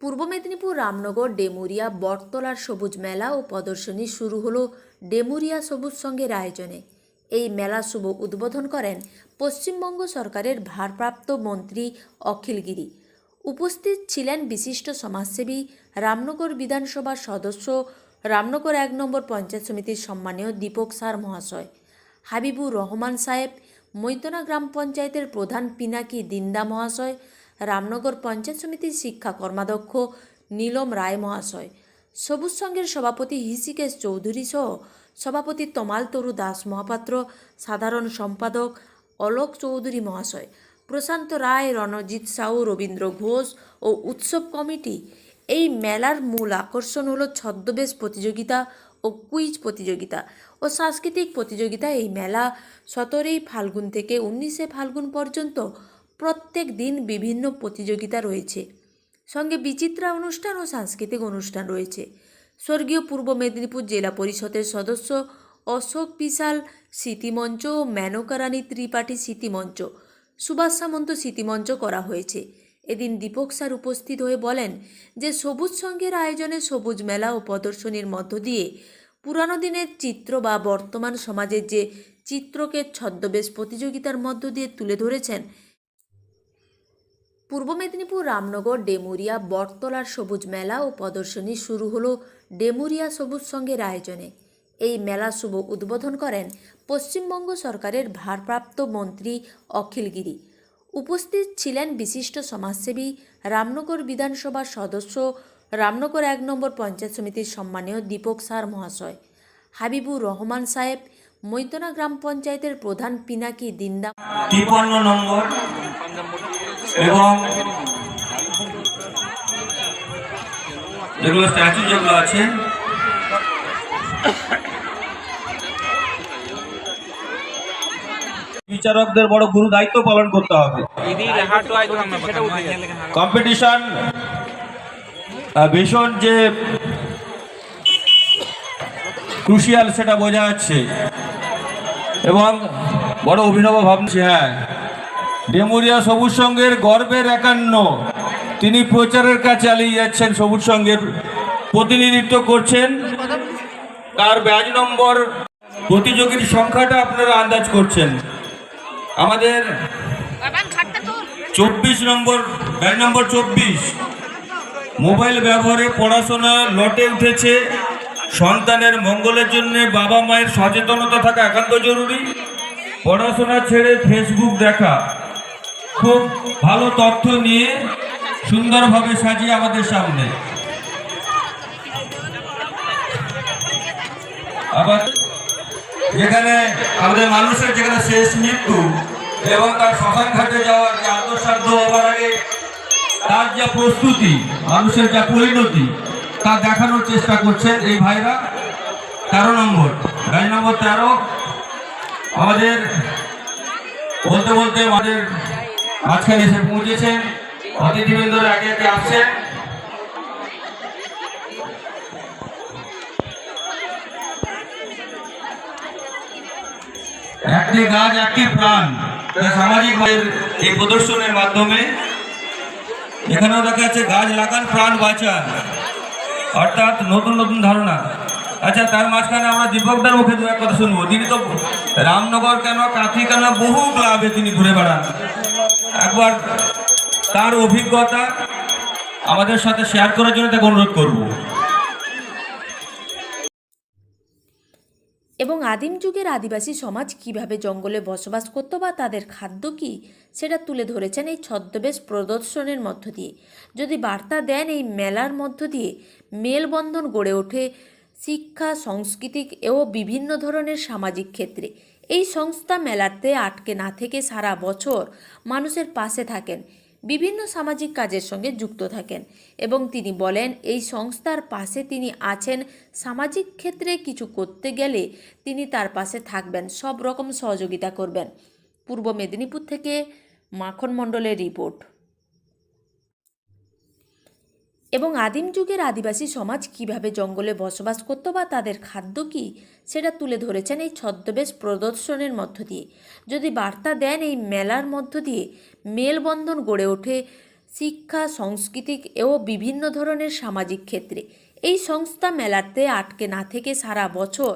পূর্ব মেদিনীপুর, রামনগর, ডেমুরিয়া, বটতলার সবুজ মেলা ও প্রদর্শনী শুরু হলো ডেমুরিয়া সবুজ সঙ্গের আয়োজনে। এই মেলা শুভ উদ্বোধন করেন পশ্চিমবঙ্গ সরকারের ভারপ্রাপ্ত মন্ত্রী অখিল গিরি। উপস্থিত ছিলেন বিশিষ্ট সমাজসেবী, রামনগর বিধানসভার সদস্য, রামনগর এক নম্বর পঞ্চায়েত সমিতির সম্মানীয় দীপক সার মহাশয়, হাবিবুর রহমান সাহেব, মৈতনা গ্রাম পঞ্চায়েতের প্রধান পিনাকি দিন্দা মহাশয় রামনগর পঞ্চায়েত সমিতির শিক্ষা কর্মাধ্যক্ষ নীলম রায় মহাশয়, সবুজ সংঘের সভাপতি হিসিকেশ চৌধুরী সহ সভাপতি তমাল তরু দাস মহাপাত্র, সাধারণ সম্পাদক অলোক চৌধুরী মহাশয়, প্রশান্ত রায়, রণজিৎ সাউ, রবীন্দ্র ঘোষ ও উৎসব কমিটি। এই মেলার মূল আকর্ষণ হলো ছদ্মবেশ প্রতিযোগিতা ও কুইজ প্রতিযোগিতা ও সাংস্কৃতিক প্রতিযোগিতা এই মেলা সতেরোই ফাল্গুন থেকে উনিশে ফাল্গুন পর্যন্ত প্রত্যেক দিন বিভিন্ন প্রতিযোগিতা রয়েছে। সঙ্গে বিচিত্রা অনুষ্ঠান ও সাংস্কৃতিক অনুষ্ঠান রয়েছে। স্বর্গীয় পূর্ব মেদিনীপুর জেলা পরিষদের সদস্য অশোক বিশাল স্মৃতিমঞ্চ ও মেনকারানী ত্রিপাঠী স্মৃতিমঞ্চ সুভাষ সামন্ত স্মৃতিমঞ্চ করা হয়েছে। এদিন দীপক স্যার উপস্থিত হয়ে বলেন যে, সবুজ সংঘের আয়োজনে সবুজ মেলা ও প্রদর্শনীর মধ্য দিয়ে পুরানো দিনের চিত্র বা বর্তমান সমাজের যে চিত্রকে ছদ্মবেশ প্রতিযোগিতার মধ্য দিয়ে তুলে ধরেছেন পূর্ব মেদিনীপুর, রামনগর, ডেমুরিয়া, বটতলার সবুজ মেলা ও প্রদর্শনী শুরু হলো ডেমুরিয়া সবুজ সঙ্গের আয়োজনে। এই মেলা শুভ উদ্বোধন করেন পশ্চিমবঙ্গ সরকারের ভারপ্রাপ্ত মন্ত্রী অখিল গিরি। উপস্থিত ছিলেন বিশিষ্ট সমাজসেবী, রামনগর বিধানসভার সদস্য, রামনগর এক নম্বর পঞ্চায়েত সমিতির সম্মানীয় দীপক সার মহাশয়, হাবিবুর রহমান সাহেব, মৈতনা গ্রাম পঞ্চায়েতের প্রধান পিনাকি দিন্দা। তিপ্পান্ন নম্বর। এবং যেগুলো স্ট্যাচু যেগুলো আছে, বিচারকদের বড় গুরু দায়িত্ব পালন করতে হবে। কম্পিটিশন ভীষণ যে ক্রুশিয়াল সেটা বোঝা যাচ্ছে। এবং বড় অভিনব ভাবছি হ্যাঁ। ডেমুরিয়া সবুজ সংঘের গর্বের একান্ন। তিনি প্রচারের কাজ চালিয়ে যাচ্ছেন, সবুজ সংঘের প্রতিনিধিত্ব করছেন। তার ব্যাজ নম্বর, প্রতিযোগীর সংখ্যাটা আপনারা আন্দাজ করছেন। আমাদের চব্বিশ নম্বর, ব্যাজ নম্বর চব্বিশ। মোবাইল ব্যবহারে পড়াশোনা লটে উঠেছে। সন্তানের মঙ্গলের জন্য বাবা মায়ের সচেতনতা থাকা একান্ত জরুরি। পড়াশোনা ছেড়ে ফেসবুক দেখা। খুব ভালো তথ্য নিয়ে সুন্দরভাবে সাজিয়ে আমাদের সামনে। আবার যেখানে আমাদের মানুষের যেখানে শেষ মৃত্যু এবং তার শ্মশান ঘাটে যাওয়ার যে আত্মসাধ্য হওয়ার আগে তার যা প্রস্তুতি, মানুষের যা পরিণতি, তা দেখানোর চেষ্টা করছেন এই ভাইরা। তেরো নম্বর, গাড়ি নম্বর তেরো। আমাদের বলতে বলতে আমাদের মাঝখানে এসে পৌঁছেছেন। অতিথিবৃন্দরা একে একে আসছেন। একটি গাছ, একটি প্রাণ। সামাজিক এই প্রদর্শনের মাধ্যমে। এখানেও দেখা যাচ্ছে গাছ লাগান, প্রাণ বাঁচান। অর্থাৎ নতুন নতুন ধারণা। আচ্ছা তার মাঝখানে আমরা দীপকদার মুখে দু এক কথা শুনব। তিনি তো রামনগর কেন, কাঁথি কেন, বহু ক্লাবে তিনি ঘুরে বেড়ান। একবার তার অভিজ্ঞতা আমাদের সাথে শেয়ার করার জন্য তাকে অনুরোধ করব। এবং আদিম যুগের আদিবাসী সমাজ কীভাবে জঙ্গলে বসবাস করত বা তাদের খাদ্য কী, সেটা তুলে ধরেছেন এই ছদ্মবেশ প্রদর্শনের মধ্য দিয়ে। যদি বার্তা দেন এই মেলার মধ্য দিয়ে, মেলবন্ধন গড়ে ওঠে শিক্ষা, সাংস্কৃতিক ও বিভিন্ন ধরনের সামাজিক ক্ষেত্রে। এই সংস্থা মেলাতে আটকে না থেকে সারা বছর মানুষের পাশে থাকেন, বিভিন্ন সামাজিক কাজের সঙ্গে যুক্ত থাকেন এবং তিনি বলেন, এই সংস্থার পাশে তিনি আছেন, সামাজিক ক্ষেত্রে কিছু করতে গেলে তিনি তার পাশে থাকবেন, সব রকম সহযোগিতা করবেন। পূর্ব মেদিনীপুর থেকে মাখন মণ্ডলের রিপোর্ট। এবং আদিম যুগের আদিবাসী সমাজ কীভাবে জঙ্গলে বসবাস করত বা তাদের খাদ্য কী, সেটা তুলে ধরেছেন এই ছদ্মবেশ প্রদর্শনের মধ্য দিয়ে। যদি বার্তা দেন এই মেলার মধ্য দিয়ে, মেলবন্ধন গড়ে ওঠে শিক্ষা সাংস্কৃতিক ও বিভিন্ন ধরনের সামাজিক ক্ষেত্রে। এই সংস্থা মেলাতে আটকে না থেকে সারা বছর